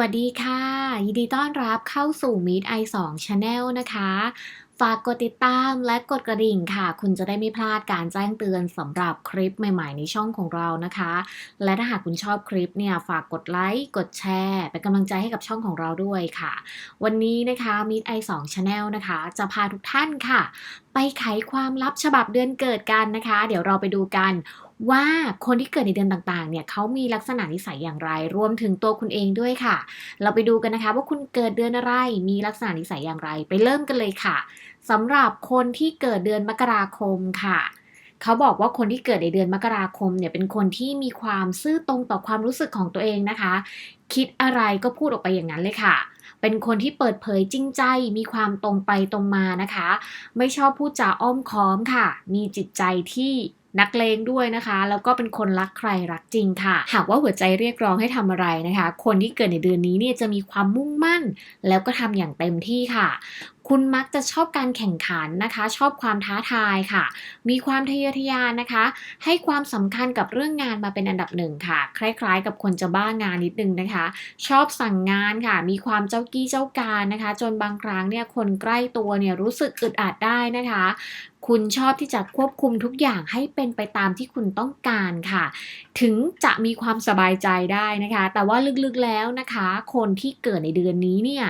วัสดีค่ะ ยินดีต้อนรับเข้าสู่ Meet i 2 Channel นะคะ ฝากกดติดตามและกดกระดิ่งค่ะ คุณจะได้ไม่พลาดการแจ้งเตือนสำหรับคลิปใหม่ๆในช่องของเรานะคะ และถ้าหากคุณชอบคลิปเนี่ยฝากกดไลค์กดแชร์เป็นกำลังใจให้กับช่องของเราด้วยค่ะ วันนี้นะคะ Meet i 2 Channel นะคะ จะพาทุกท่านค่ะ ไปไขความลับฉบับเดือนเกิดกันนะคะ เดี๋ยวเราไปดูกัน ว่าคนที่เกิดในเดือนต่างๆ เนี่ยเขามีลักษณะนิสัยอย่างไร รวมถึงตัวคุณเองด้วยค่ะ เราไปดูกันนะคะ ว่าคุณเกิดเดือนอะไร มีลักษณะนิสัยอย่างไร ไปเริ่มกันเลยค่ะสำหรับคนที่เกิดเดือนมกราคมค่ะเขาบอกว่าคนที่เกิดในเดือนมกราคมเนี่ยเป็นคนที่มีความซื่อตรงต่อความรู้สึกของตัวเองนะคะ คิดอะไรก็พูดออกไปอย่างนั้นเลยค่ะเป็นคนที่เปิดเผยจริงใจ มีความตรงไปตรงมานะคะ ไม่ชอบพูดจาอ้อมค้อมค่ะ มีจิตใจที่ นักเลงด้วยนะคะ แล้วก็เป็นคนรักใครรักจริงค่ะ หากว่าหัวใจเรียกร้องให้ทำอะไรนะคะ คนที่เกิดในเดือนนี้เนี่ยจะมีความมุ่งมั่น แล้วก็ทำอย่างเต็มที่ค่ะ คุณมักจะชอบการแข่งขันนะคะ ชอบความท้าทายค่ะ มีความทะเยอทะยานนะคะ ให้ความสำคัญกับเรื่องงานมาเป็นอันดับหนึ่งค่ะ คล้ายๆ กับคนจะบ้างานนิดนึงนะคะ ชอบสั่งงานค่ะ มีความเจ้ากี้เจ้าการนะคะ จนบางครั้งเนี่ยคนใกล้ตัวเนี่ยรู้สึกอึดอัดได้นะคะ คุณชอบที่จะควบคุมทุกอย่างให้เป็นไปตามที่คุณต้องการค่ะ ถึงจะมีความสบายใจได้นะคะ แต่ว่าลึกๆแล้วนะคะ คนที่เกิดในเดือนนี้เนี่ย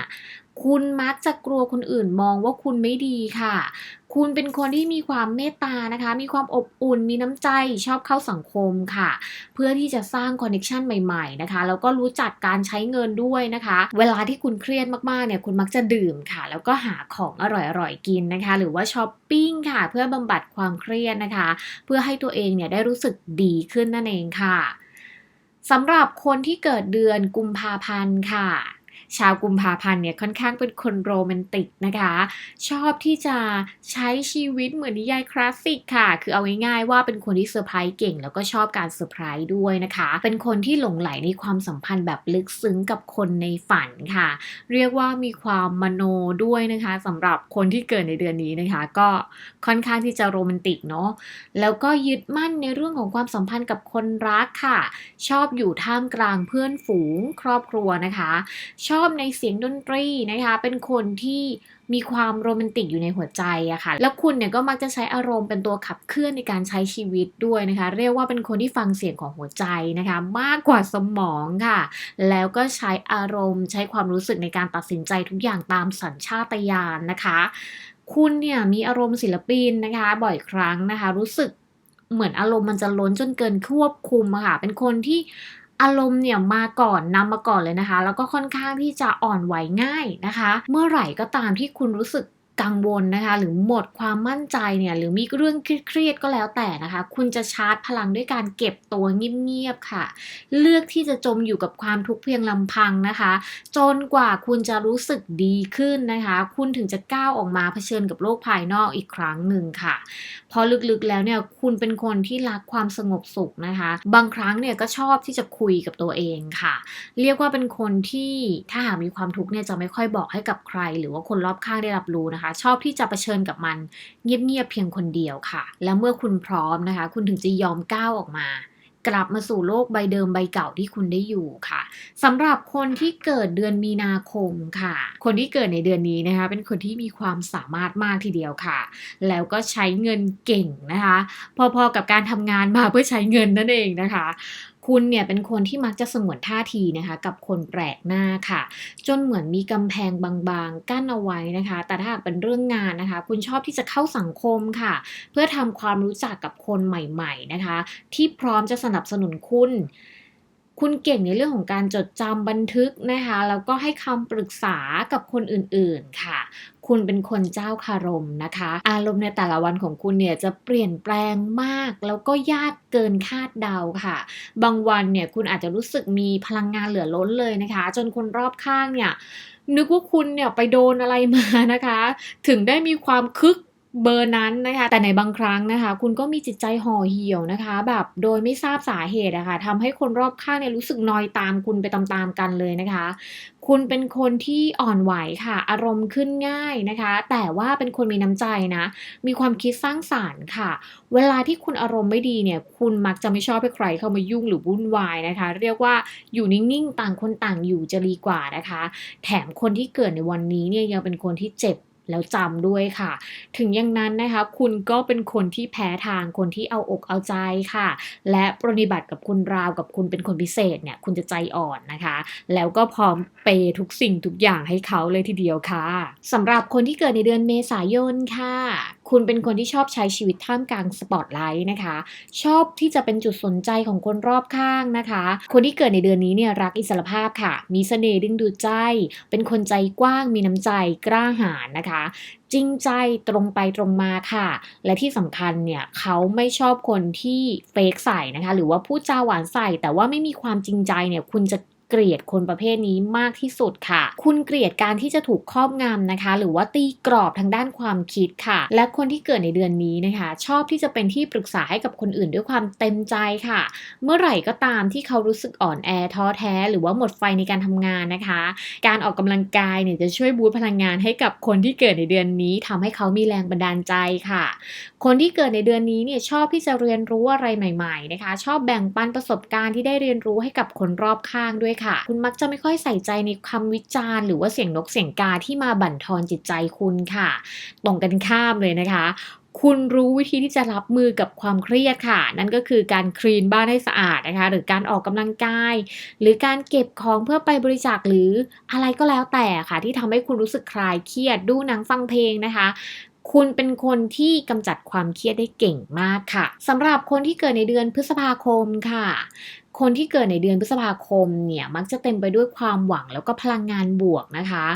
คุณมักจะกลัวคนอื่นมองว่าคุณไม่ดีค่ะ คุณเป็นคนที่มีความเมตตานะคะ มีความอบอุ่น มีน้ำใจ ชอบเข้าสังคมค่ะ เพื่อที่จะสร้างคอนเนคชันใหม่ๆนะคะ แล้วก็รู้จักการใช้เงินด้วยนะคะ เวลาที่คุณเครียดมากๆเนี่ย คุณมักจะดื่มค่ะ แล้วก็หาของอร่อยๆกินนะคะ หรือว่าช้อปปิ้งค่ะ เพื่อบำบัดความเครียดนะคะ เพื่อให้ตัวเองเนี่ยได้รู้สึกดีขึ้นนั่นเองค่ะสำหรับคนที่เกิดเดือนกุมภาพันธ์ค่ะ ชาวกุมภาพันธ์เนี่ยค่อนข้างเป็นคนโรแมนติกนะคะ ชอบที่จะใช้ชีวิตเหมือนนิยายคลาสสิกค่ะ คือเอาง่ายๆว่าเป็นคนที่เซอร์ไพรส์เก่ง แล้วก็ชอบการเซอร์ไพรส์ด้วยนะคะ เป็นคนที่หลงไหลในความสัมพันธ์แบบลึกซึ้งกับคนในฝันค่ะ เรียกว่ามีความมโนด้วยนะคะสำหรับคนที่เกิดในเดือนนี้นะคะ ก็ค่อนข้างที่จะโรแมนติกเนาะแล้วก็ยึดมั่นในเรื่องของความสัมพันธ์กับคนรักค่ะ ชอบอยู่ท่ามกลางเพื่อนฝูงครอบครัวนะคะชอบในเสียงดนตรีนะคะ เป็นคนที่มีความโรแมนติกอยู่ในหัวใจอะค่ะ แล้วคุณเนี่ยก็มักจะใช้อารมณ์เป็นตัวขับเคลื่อนในการใช้ชีวิตด้วยนะคะ เรียกว่าเป็นคนที่ฟังเสียงของหัวใจนะคะ มากกว่าสมองค่ะ แล้วก็ใช้อารมณ์ใช้ความรู้สึกในการตัดสินใจทุกอย่างตามสัญชาตญาณนะคะ คุณเนี่ยมีอารมณ์ศิลปินนะคะ บ่อยครั้งนะคะ รู้สึกเหมือนอารมณ์มันจะล้นจนเกินควบคุมอะค่ะ เป็นคนที่ อารมณ์เนี่ยมาก่อนนำมาก่อนเลยนะคะ แล้วก็ค่อนข้างที่จะอ่อนไหวง่ายนะคะ เมื่อไหร่ก็ตามที่คุณรู้สึก กังวลนะคะ หรือหมดความมั่นใจเนี่ยหรือมีเรื่องเครียดก็แล้วแต่นะคะ คุณจะชาร์จพลังด้วยการเก็บตัวเงียบๆค่ะ เลือกที่จะจมอยู่กับความทุกข์เพียงลำพังนะคะ จนกว่าคุณจะรู้สึกดีขึ้นนะคะ คุณถึงจะก้าวออกมาเผชิญกับโลกภายนอกอีกครั้งหนึ่งค่ะพราะลึกๆแล้วเนี่ยคุณเป็นคนที่รักความสงบสุขนะคะ บางครั้งเนี่ยก็ชอบที่จะคุยกับตัวเองค่ะ เรียกว่าเป็นคนที่ถ้าหากมีความทุกข์เนี่ยจะไม่ค่อยบอกให้กับใคร หรือว่าคนรอบข้างได้รับรู้นะคะชอบที่จะะเผชิญกับมันเงียบๆเพียงคนเดียวค่ะ แล้วเมื่อคุณพร้อมนะคะ คุณถึงจะยอมก้าวออกมา กลับมาสู่โลกใบเดิมใบเก่าที่คุณได้อยู่ค่ะสำหรับคนที่เกิดเดือนมีนาคมค่ะ คนที่เกิดในเดือนนี้นะคะ เป็นคนที่มีความสามารถมากทีเดียวค่ะ แล้วก็ใช้เงินเก่งนะคะ พอๆกับการทำงานมาเพื่อใช้เงินนั่นเองนะคะ คุณเนี่ยเป็นคนที่มักจะสงวนท่าทีนะคะกับคนแปลกหน้าค่ะ จนเหมือนมีกำแพงบางๆ กั้นเอาไว้นะคะ แต่ถ้าหากเป็นเรื่องงานนะคะ คุณชอบที่จะเข้าสังคมค่ะ เพื่อทำความรู้จักกับคนใหม่ ๆนะคะ ที่พร้อมจะสนับสนุนคุณ คุณเก่งในเรื่องของการจดจำบันทึกนะคะแล้วก็ให้คำปรึกษากับคนอื่นๆค่ะ คุณเป็นคนเจ้าคารมนะคะ อารมณ์ในแต่ละวันของคุณเนี่ยจะเปลี่ยนแปลงมาก แล้วก็ยากเกินคาดเดาค่ะ บางวันเนี่ยคุณอาจจะรู้สึกมีพลังงานเหลือล้นเลยนะคะ จนคนรอบข้างเนี่ยนึกว่าคุณเนี่ยไปโดนอะไรมานะคะ ถึงได้มีความคึก เบอร์นั้นนะคะ แต่ในบางครั้งนะคะ คุณก็มีจิตใจห่อเหี่ยวนะคะ แบบโดยไม่ทราบสาเหตุอะค่ะทำให้คนรอบข้างเนี่ยรู้สึกนอยตามคุณไปตามๆกันเลยนะคะ คุณเป็นคนที่อ่อนไหวค่ะ อารมณ์ขึ้นง่ายนะคะ แต่ว่าเป็นคนมีน้ำใจนะ มีความคิดสร้างสารรค์ค่ะ เวลาที่คุณอารมณ์ไม่ดีเนี่ย คุณมักจะไม่ชอบให้ใครเข้ามายุ่งหรือวุ่นวายนะคะ เรียกว่าอยู่นิ่งๆ ต่างคนต่างอยู่จะดีกว่านะคะ แถมคนที่เกิดในวันนี้เนี่ยยังเป็นคนที่เจ็บ แล้วจำด้วยค่ะ ถึงอย่างนั้นนะคะ คุณก็เป็นคนที่แพ้ทางคนที่เอาอกเอาใจค่ะ และปรนิบัติกับคุณราวกับคุณเป็นคนพิเศษเนี่ย คุณจะใจอ่อนนะคะ แล้วก็พร้อมเปย์ทุกสิ่งทุกอย่างให้เขาเลยทีเดียวค่ะสำหรับคนที่เกิดในเดือนเมษายนค่ะคุณเป็นคนที่ชอบใช้ชีวิตท่ามกลางสปอตไลท์นะคะ ชอบที่จะเป็นจุดสนใจของคนรอบข้างนะคะ คนที่เกิดในเดือนนี้เนี่ยรักอิสรภาพค่ะ มีเสน่ห์ดึงดูดใจ เป็นคนใจกว้างมีน้ำใจกล้าหาญนะคะ จริงใจตรงไปตรงมาค่ะ และที่สำคัญเนี่ยเขาไม่ชอบคนที่เฟกใส่นะคะ หรือว่าพูดจาหวานใส่แต่ว่าไม่มีความจริงใจเนี่ยคุณจะ เกลียดคนประเภทนี้มากที่สุดค่ะ คุณเกลียดการที่จะถูกครอบงำนะคะ หรือว่าตีกรอบทางด้านความคิดค่ะ และคนที่เกิดในเดือนนี้นะคะ ชอบที่จะเป็นที่ปรึกษาให้กับคนอื่นด้วยความเต็มใจค่ะ เมื่อไหร่ก็ตามที่เขารู้สึกอ่อนแอท้อแท้ หรือว่าหมดไฟในการทำงานนะคะ การออกกำลังกายเนี่ยจะช่วยบูตพลังงานให้กับคนที่เกิดในเดือนนี้ทำให้เขามีแรงบันดาลใจค่ะ คนที่เกิดในเดือนนี้เนี่ยชอบที่จะเรียนรู้อะไรใหม่ ๆ นะคะ ชอบแบ่งปันประสบการณ์ที่ได้เรียนรู้ให้กับคนรอบข้างด้วยค่ะ คุณมักจะไม่ค่อยใส่ใจในคำวิจารณ์หรือว่าเสียงนกเสียงกาที่มาบั่นทอนจิตใจคุณค่ะ ตรงกันข้ามเลยนะคะคุณรู้วิธีที่จะรับมือกับความเครียดค่ะ นั่นก็คือการคลีนบ้านให้สะอาดนะคะ หรือการออกกำลังกาย หรือการเก็บของเพื่อไปบริจาคหรืออะไรก็แล้วแต่ค่ะ ที่ทำให้คุณรู้สึกคลายเครียดดูหนังฟังเพลงนะคะคุณเป็นคนที่กำจัดความเครียดได้เก่งมากค่ะสำหรับคนที่เกิดในเดือนพฤษภาคมค่ะ คนที่เกิดในเดือนพฤษภาคมเนี่ยมักจะเต็มไปด้วยความหวังแล้วก็พลังงานบวกนะคะ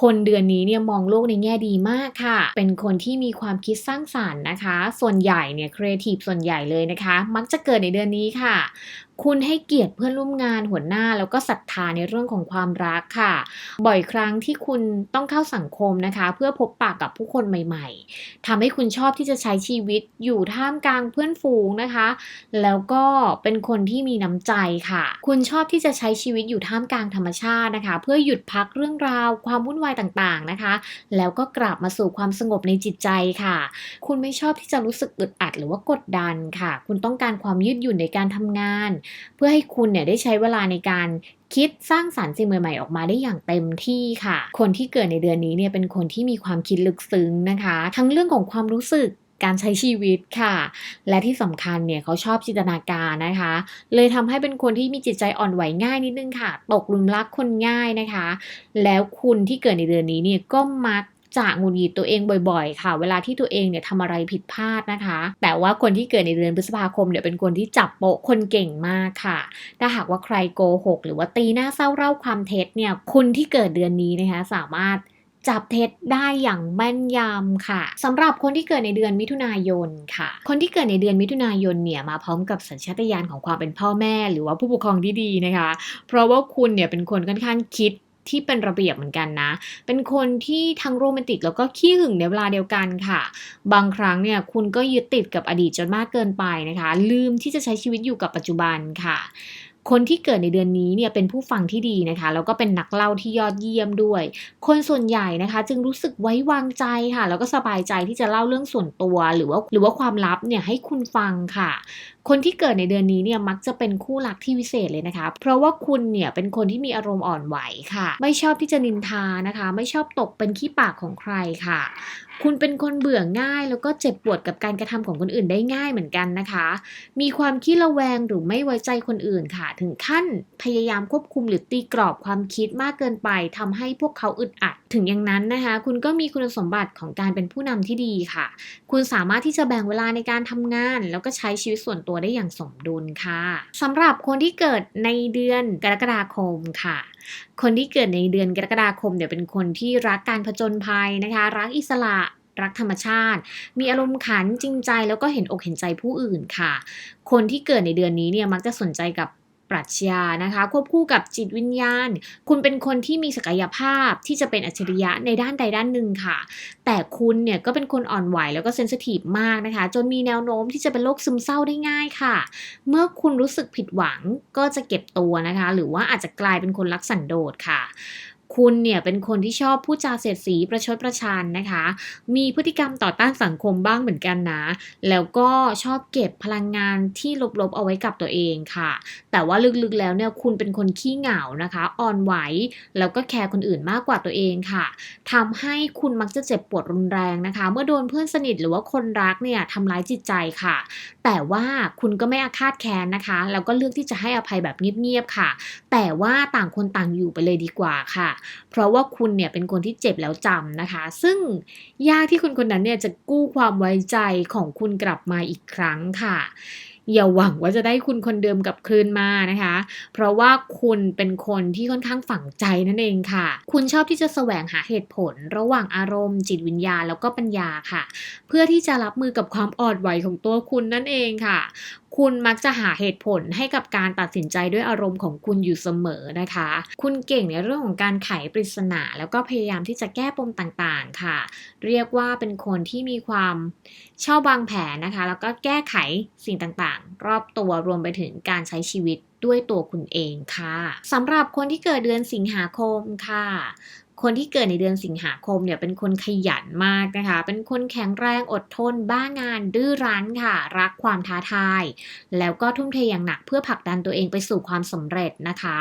คนเดือนนี้เนี่ยมองโลกในแง่ดีมากค่ะ เป็นคนที่มีความคิดสร้างสรรค์นะคะ ส่วนใหญ่เนี่ยครีเอทีฟส่วนใหญ่เลยนะคะ มักจะเกิดในเดือนนี้ค่ะ คุณให้เกียรติเพื่อนร่วมงานหัวหน้า แล้วก็ศรัทธาในเรื่องของความรักค่ะ บ่อยครั้งที่คุณต้องเข้าสังคมนะคะ เพื่อพบปะกับผู้คนใหม่ ๆทำให้คุณชอบที่จะใช้ชีวิตอยู่ท่ามกลางเพื่อนฝูงนะคะ แล้วก็เป็นคนที่มีน้ำใจค่ะ คุณชอบที่จะใช้ชีวิตอยู่ท่ามกลางธรรมชาตินะคะ เพื่อหยุดพักเรื่องราว ความวุ่นวายต่างๆนะคะ แล้วก็กลับมาสู่ความสงบในจิตใจค่ะ คุณไม่ชอบที่จะรู้สึกอึดอัดหรือว่ากดดันค่ะ คุณต้องการความยืดหยุ่นในการทำงานเพื่อให้คุณเนี่ยได้ใช้เวลาในการคิดสร้างสารรค์สิ่งใหม่ๆออกมาได้อย่างเต็มที่ค่ะ คนที่เกิดในเดือนนี้เนี่ยเป็นคนที่มีความคิดลึกซึ้งนะคะ ทั้งเรื่องของความรู้สึกการใช้ชีวิตค่ะ และที่สำคัญเนี่ยเขาชอบจินตนาการนะคะ เลยทำให้เป็นคนที่มีจิตใจอ่อนไหวง่ายนิดนึงค่ะ ตกหลุมรักคนง่ายนะคะ แล้วคุณที่เกิดในเดือนนี้เนี่ยก็มัก จะหงุดหงิดตัวเองบ่อยๆ ค่ะ เวลาที่ตัวเองเนี่ยทำอะไรผิดพลาดนะคะ แต่ว่าคนที่เกิดในเดือนพฤษภาคมเนี่ยเป็นคนที่จับโปะคนเก่งมากค่ะ ถ้าหากว่าใครโกหก หรือว่าตีหน้าเศร้าเล่าความเท็จเนี่ยคุณที่เกิดเดือนนี้นะคะสามารถจับเท็จได้อย่างแม่นยำค่ะสำหรับคนที่เกิดในเดือนมิถุนายนค่ะ คนที่เกิดในเดือนมิถุนายนเนี่ยมาพร้อมกับสัญชาตญาณของความเป็นพ่อแม่ หรือว่าผู้ปกครองที่ดีนะคะ เพราะว่าคุณเนี่ยเป็นคนค่อนข้างคิด ที่เป็นระเบียบเหมือนกันนะ เป็นคนที่ทั้งโรแมนติกแล้วก็ขี้หึงในเวลาเดียวกันค่ะ บางครั้งเนี่ยคุณก็ยึดติดกับอดีตจนมากเกินไปนะคะ ลืมที่จะใช้ชีวิตอยู่กับปัจจุบันค่ะ คนที่เกิดในเดือนนี้เนี่ยเป็นผู้ฟังที่ดีนะคะแล้วก็เป็นนักเล่าที่ยอดเยี่ยมด้วย คนส่วนใหญ่นะคะ จึงรู้สึกไว้วางใจค่ะ แล้วก็สบายใจที่จะเล่าเรื่องส่วนตัวหรือว่าหรือว่าความลับเนี่ยให้คุณฟังค่ะ คนที่เกิดในเดือนนี้เนี่ยมักจะเป็นคู่รักที่วิเศษเลยนะคะ เพราะว่าคุณเนี่ยเป็นคนที่มีอารมณ์อ่อนไหวค่ะ ไม่ชอบที่จะนินทานะคะ ไม่ชอบตกเป็นขี้ปากของใครค่ะ คุณเป็นคนเบื่อง่าย แล้วก็เจ็บปวดกับการกระทำของคนอื่นได้ง่ายเหมือนกันนะคะ มีความขี้ระแวงหรือไม่ไว้ใจคนอื่นค่ะ ถึงขั้นพยายามควบคุมหรือตีกรอบความคิดมากเกินไปทำให้พวกเขาอึดอัด ถึงอย่างนั้นนะคะ คุณก็มีคุณสมบัติของการเป็นผู้นำที่ดีค่ะ คุณสามารถที่จะแบ่งเวลาในการทำงาน แล้วก็ใช้ชีวิตส่วนตัวได้อย่างสมดุลค่ะสำหรับคนที่เกิดในเดือนกรกฎาคมค่ะ คนที่เกิดในเดือนกรกฎาคมเนี่ยเป็นคนที่รักการผจญภัยนะคะ รักอิสระรักธรรมชาติ มีอารมณ์ขันจริงใจแล้วก็เห็นอกเห็นใจผู้อื่นค่ะ คนที่เกิดในเดือนนี้เนี่ยมักจะสนใจกับ ปรัชญานะคะ ควบคู่กับจิตวิญญาณ คุณเป็นคนที่มีศักยภาพที่จะเป็นอัจฉริยะในด้านใดด้านหนึ่งค่ะ แต่คุณเนี่ยก็เป็นคนอ่อนไหวแล้วก็เซนซิทีฟมากนะคะ จนมีแนวโน้มที่จะเป็นโรคซึมเศร้าได้ง่ายค่ะ เมื่อคุณรู้สึกผิดหวังก็จะเก็บตัวนะคะ หรือว่าอาจจะกลายเป็นคนรักสันโดษค่ะ คุณเนี่ยเป็นคนที่ชอบพูดจาเสียดสีประชดประชันนะคะ มีพฤติกรรมต่อต้านสังคมบ้างเหมือนกันนะ แล้วก็ชอบเก็บพลังงานที่ลบๆเอาไว้กับตัวเองค่ะ แต่ว่าลึกๆแล้วเนี่ยคุณเป็นคนขี้เหงานะคะ อ่อนไหว แล้วก็แคร์คนอื่นมากกว่าตัวเองค่ะทำให้คุณมักจะเจ็บปวดรุนแรงนะคะ เมื่อโดนเพื่อนสนิทหรือว่าคนรักเนี่ยทำร้ายจิตใจค่ะ แต่ว่าคุณก็ไม่อาฆาตแค้นนะคะ แล้วก็เลือกที่จะให้อภัยแบบเงียบๆค่ะ แต่ว่าต่างคนต่างอยู่ไปเลยดีกว่าค่ะเพราะว่าคุณเนี่ยเป็นคนที่เจ็บแล้วจำนะคะ ซึ่งยากที่คนคนนั้นเนี่ยจะกู้ความไว้ใจของคุณกลับมาอีกครั้งค่ะอย่าหวังว่าจะได้คุณคนเดิมกลับคืนมานะคะ เพราะว่าคุณเป็นคนที่ค่อนข้างฝังใจนั่นเองค่ะ คุณชอบที่จะแสวงหาเหตุผล ระหว่างอารมณ์ จิตวิญญาณแล้วก็ปัญญาค่ะ เพื่อที่จะรับมือกับความอ่อนไหวของตัวคุณนั่นเองค่ะ คุณมักจะหาเหตุผลให้กับการตัดสินใจด้วยอารมณ์ของคุณอยู่เสมอนะคะ คุณเก่งในเรื่องของการไขปริศนา แล้วก็พยายามที่จะแก้ปมต่างๆค่ะ เรียกว่าเป็นคนที่มีความชอบวางแผนนะคะ แล้วก็แก้ไขสิ่งต่างๆ รอบตัวรวมไปถึงการใช้ชีวิตด้วยตัวคุณเองค่ะสำหรับคนที่เกิดเดือนสิงหาคมค่ะ คนที่เกิดในเดือนสิงหาคมเนี่ยเป็นคนขยันมากนะคะ เป็นคนแข็งแรงอดทน บ้างาน ดื้อรั้นค่ะ รักความท้าทาย แล้วก็ทุ่มเทอย่างหนักเพื่อผลักดันตัวเองไปสู่ความสำเร็จนะคะ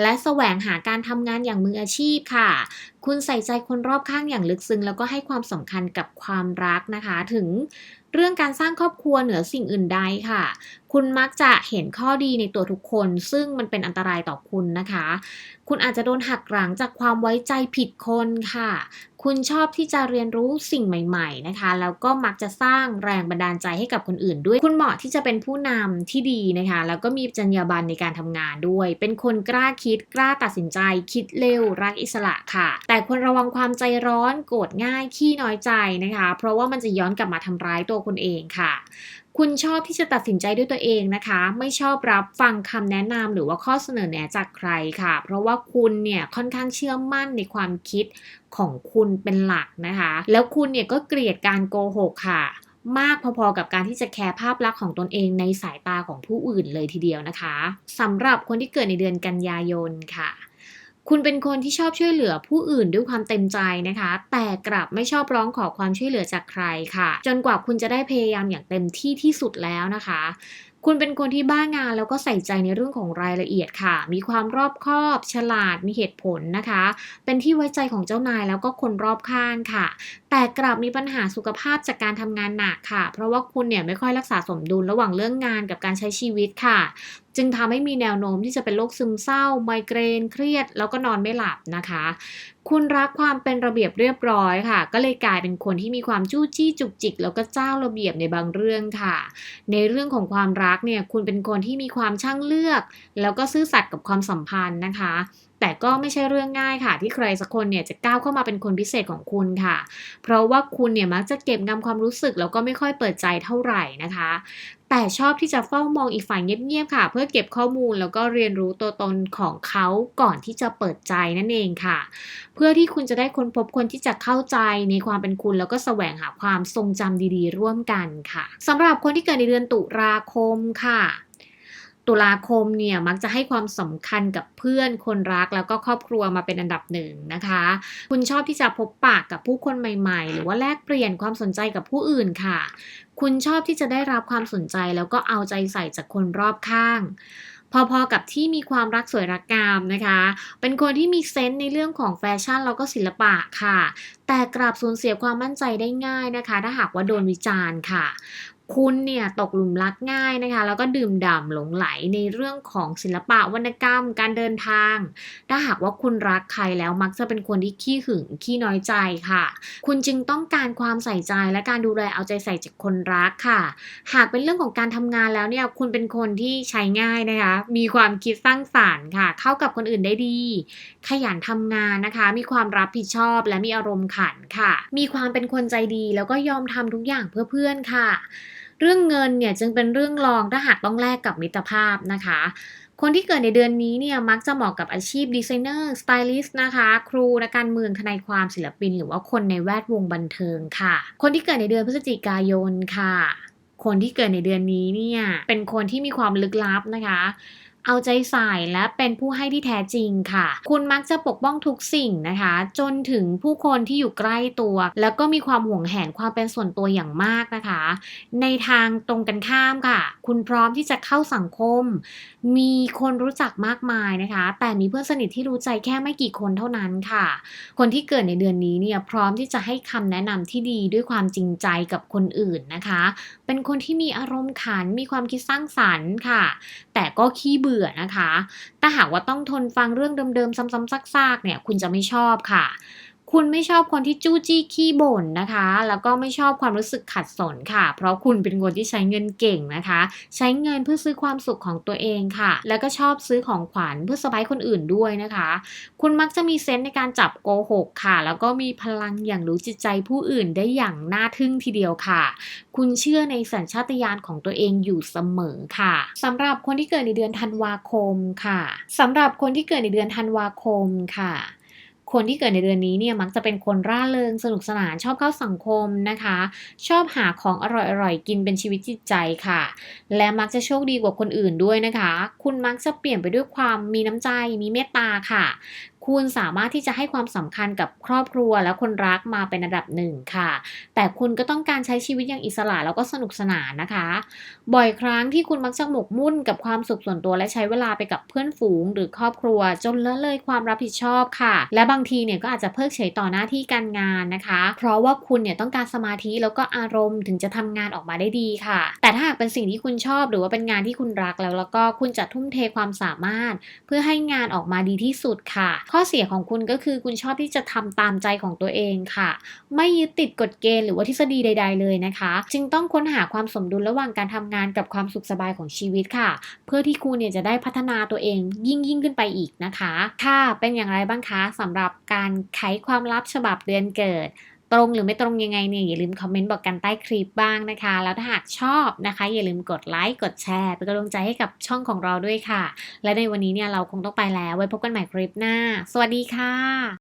และแสวงหาการทำงานอย่างมืออาชีพค่ะ คุณใส่ใจคนรอบข้างอย่างลึกซึ้งแล้วก็ให้ความสำคัญกับความรักนะคะ ถึงเรื่องการสร้างครอบครัวเหนือสิ่งอื่นใดค่ะ คุณมักจะเห็นข้อดีในตัวทุกคน ซึ่งมันเป็นอันตรายต่อคุณนะคะ คุณอาจจะโดนหักหลังจากความไว้ใจผิดคนค่ะ คุณชอบที่จะเรียนรู้สิ่งใหม่ ๆนะคะ แล้วก็มักจะสร้างแรงบันดาลใจให้กับคนอื่น ด้วย คุณเหมาะที่จะเป็นผู้นำที่ดีนะคะ แล้วก็มีจรรยาบรรณในการทำงานด้วย เป็นคนกล้าคิด กล้าตัดสินใจ คิดเร็ว รักอิสระค่ะ แต่ควรระวังความใจร้อน โกรธง่าย ขี้น้อยใจนะคะ เพราะว่ามันจะย้อนกลับมาทำร้ายตัวคุณเองค่ะ คุณชอบที่จะตัดสินใจด้วยตัวเองนะคะ ไม่ชอบรับฟังคำแนะนำหรือว่าข้อเสนอแนะจากใครค่ะ เพราะว่าคุณเนี่ยค่อนข้างเชื่อมั่นในความคิดของคุณเป็นหลักนะคะ แล้วคุณเนี่ยก็เกลียดการโกหกค่ะมากพอๆกับการที่จะแคร์ภาพลักษณ์ของตนเองในสายตาของผู้อื่นเลยทีเดียวนะคะสำหรับคนที่เกิดในเดือนกันยายนค่ะ คุณเป็นคนที่ชอบช่วยเหลือผู้อื่นด้วยความเต็มใจนะคะ แต่กลับไม่ชอบร้องขอความช่วยเหลือจากใครค่ะ จนกว่าคุณจะได้พยายามอย่างเต็มที่ที่สุดแล้วนะคะคุณเป็นคนที่บ้างานแล้วก็ใส่ใจในเรื่องของรายละเอียดค่ะ มีความรอบคอบ ฉลาด มีเหตุผลนะคะ เป็นที่ไว้ใจของเจ้านายแล้วก็คนรอบข้างค่ะ แต่กลับมีปัญหาสุขภาพจากการทำงานหนักค่ะ เพราะว่าคุณเนี่ยไม่ค่อยรักษาสมดุลระหว่างเรื่องงานกับการใช้ชีวิตค่ะ จึงทำให้มีแนวโน้มที่จะเป็นโรคซึมเศร้า ไมเกรนเครียด แล้วก็นอนไม่หลับนะคะ คุณรักความเป็นระเบียบเรียบร้อยค่ะ ก็เลยกลายเป็นคนที่มีความจู้จี้จุกจิก แล้วก็เจ้าระเบียบในบางเรื่องค่ะ ในเรื่องของความรักเนี่ยคุณเป็นคนที่มีความช่างเลือก แล้วก็ซื่อสัตย์กับความสัมพันธ์นะคะแต่ก็ไม่ใช่เรื่องง่ายค่ะ ที่ใครสักคนเนี่ยจะก้าวเข้ามาเป็นคนพิเศษของคุณค่ะ เพราะว่าคุณเนี่ยมักจะเก็บงำความรู้สึกแล้วก็ไม่ค่อยเปิดใจเท่าไหร่นะคะ แต่ชอบที่จะเฝ้ามองอีกฝ่ายเงียบๆค่ะ เพื่อเก็บข้อมูลแล้วก็เรียนรู้ตัวตนของเขาก่อนที่จะเปิดใจนั่นเองค่ะ เพื่อที่คุณจะได้ค้นพบคนที่จะเข้าใจในความเป็นคุณ แล้วก็แสวงหาความทรงจำดีๆ ร่วมกันค่ะสำหรับคนที่เกิดในเดือนตุลาคมค่ะ ตุลาคมเนี่ยมักจะให้ความสำคัญกับเพื่อนคนรักแล้วก็ครอบครัวมาเป็นอันดับหนึ่งนะคะ คุณชอบที่จะพบปากกับผู้คนใหม่ๆ หรือว่าแลกเปลี่ยนความสนใจกับผู้อื่นค่ะ คุณชอบที่จะได้รับความสนใจแล้วก็เอาใจใส่จากคนรอบข้างพอๆกับที่มีความรักสวยรักงามนะคะ เป็นคนที่มีเซนส์ในเรื่องของแฟชั่นแล้วก็ศิลปะค่ะ แต่กลับสูญเสียความมั่นใจได้ง่ายนะคะ ถ้าหากว่าโดนวิจารณ์ค่ะ คุณเนี่ยตกหลุมรักง่ายนะคะ แล้วก็ดื่มด่ำหลงไหลในเรื่องของศิลปะวรรณกรรม การเดินทาง ถ้าหากว่าคุณรักใครแล้วมักจะเป็นคนที่ขี้หึงขี้น้อยใจค่ะ คุณจึงต้องการความใส่ใจและการดูแลเอาใจใส่จากคนรักค่ะ หากเป็นเรื่องของการทำงานแล้วเนี่ยคุณเป็นคนที่ใช้ง่ายนะคะ มีความคิดสร้างสรรค์ค่ะ เข้ากับคนอื่นได้ดี ขยันทำงานนะคะ มีความรับผิดชอบและมีอารมณ์ขันค่ะ มีความเป็นคนใจดีแล้วก็ยอมทำทุกอย่างเพื่อเพื่อนค่ะ เรื่องเงินเนี่ยจึงเป็นเรื่องรองถ้าหากต้องแลกกับมิตรภาพนะคะ คนที่เกิดในเดือนนี้เนี่ยมักจะเหมาะกับอาชีพดีไซเนอร์ สไตลิสต์นะคะ ครูนักการเมืองทนายความศิลปิน หรือว่าคนในแวดวงบันเทิงค่ะ คนที่เกิดในเดือนพฤศจิกายนค่ะ คนที่เกิดในเดือนนี้เนี่ยเป็นคนที่มีความลึกลับนะคะ เอาใจใส่และเป็นผู้ให้ที่แท้จริงค่ะ คุณมักจะปกป้องทุกสิ่งนะคะ จนถึงผู้คนที่อยู่ใกล้ตัว แล้วก็มีความห่วงแหนความเป็นส่วนตัวอย่างมากนะคะ ในทางตรงกันข้ามค่ะ คุณพร้อมที่จะเข้าสังคม มีคนรู้จักมากมายนะคะ แต่มีเพื่อนสนิทที่รู้ใจแค่ไม่กี่คนเท่านั้นค่ะ คนที่เกิดในเดือนนี้เนี่ยพร้อมที่จะให้คำแนะนำที่ดีด้วยความจริงใจกับคนอื่นนะคะ เป็นคนที่มีอารมณ์ขันมีความคิดสร้างสรรค์ค่ะ แต่ก็ขี้เบื่อนะคะ ถ้าหากว่าต้องทนฟังเรื่องเดิมๆ ซ้ำๆซากๆ เนี่ย คุณจะไม่ชอบค่ะ คุณไม่ชอบคนที่จู้จี้ขี้บ่นนะคะ แล้วก็ไม่ชอบความรู้สึกขัดสนค่ะ เพราะคุณเป็นคนที่ใช้เงินเก่งนะคะ ใช้เงินเพื่อซื้อความสุขของตัวเองค่ะ แล้วก็ชอบซื้อของขวัญเพื่อสบายคนอื่นด้วยนะคะ คุณมักจะมีเซนส์ในการจับโกหกค่ะ แล้วก็มีพลังอย่างรู้จิตใจผู้อื่นได้อย่างน่าทึ่งทีเดียวค่ะ คุณเชื่อในสัญชาตญาณของตัวเองอยู่เสมอค่ะสำหรับคนที่เกิดในเดือนธันวาคมค่ะสำหรับคนที่เกิดในเดือนธันวาคมค่ะ คนที่เกิดในเดือนนี้เนี่ยมักจะเป็นคนร่าเริงสนุกสนานชอบเข้าสังคมนะคะ ชอบหาของอร่อยๆกินเป็นชีวิตจิตใจค่ะ และมักจะโชคดีกว่าคนอื่นด้วยนะคะ คุณมักจะเปลี่ยนไปด้วยความมีน้ำใจมีเมตตาค่ะคุณสามารถที่จะให้ความสำคัญกับครอบครัวและคนรักมาเป็นอันดับหนึ่งค่ะ แต่คุณก็ต้องการใช้ชีวิตอย่างอิสระแล้วก็สนุกสนานนะคะ บ่อยครั้งที่คุณมักจะหมกมุ่นกับความสุขส่วนตัวและใช้เวลาไปกับเพื่อนฝูง หรือครอบครัว จนละเลยความรับผิดชอบค่ะ และบางทีเนี่ยก็อาจจะเพิกเฉยต่อหน้าที่การงานนะคะ เพราะว่าคุณเนี่ยต้องการสมาธิแล้วก็อารมณ์ถึงจะทำงานออกมาได้ดีค่ะ แต่ถ้าหากเป็นสิ่งที่คุณชอบหรือว่าเป็นงานที่คุณรักแล้วแล้วก็คุณจะทุ่มเทความสามารถ เพื่อให้งานออกมาดีที่สุดค่ะข้อเสียของคุณก็คือคุณชอบที่จะทำตามใจของตัวเองค่ะ ไม่ยึดติดกฎเกณฑ์หรือว่าทฤษฎีใด ๆ เลยนะคะ จึงต้องค้นหาความสมดุลระหว่างการทำงานกับความสุขสบายของชีวิตค่ะ เพื่อที่คุณเนี่ยจะได้พัฒนาตัวเองยิ่งยิ่งขึ้นไปอีกนะคะ ค่ะ เป็นอย่างไรบ้างคะสำหรับการไขความลับฉบับเดือนเกิด ตรงหรือไม่ตรงยังไงเนี่ยอย่าลืมคอมเมนต์บอกกันใต้คลิปบ้างนะคะ แล้วถ้าหากชอบนะคะ อย่าลืมกดไลค์กดแชร์เป็นกำลังใจให้กับช่องของเราด้วยค่ะ และในวันนี้เนี่ยเราคงต้องไปแล้วไว้พบกันใหม่คลิปหน้า สวัสดีค่ะ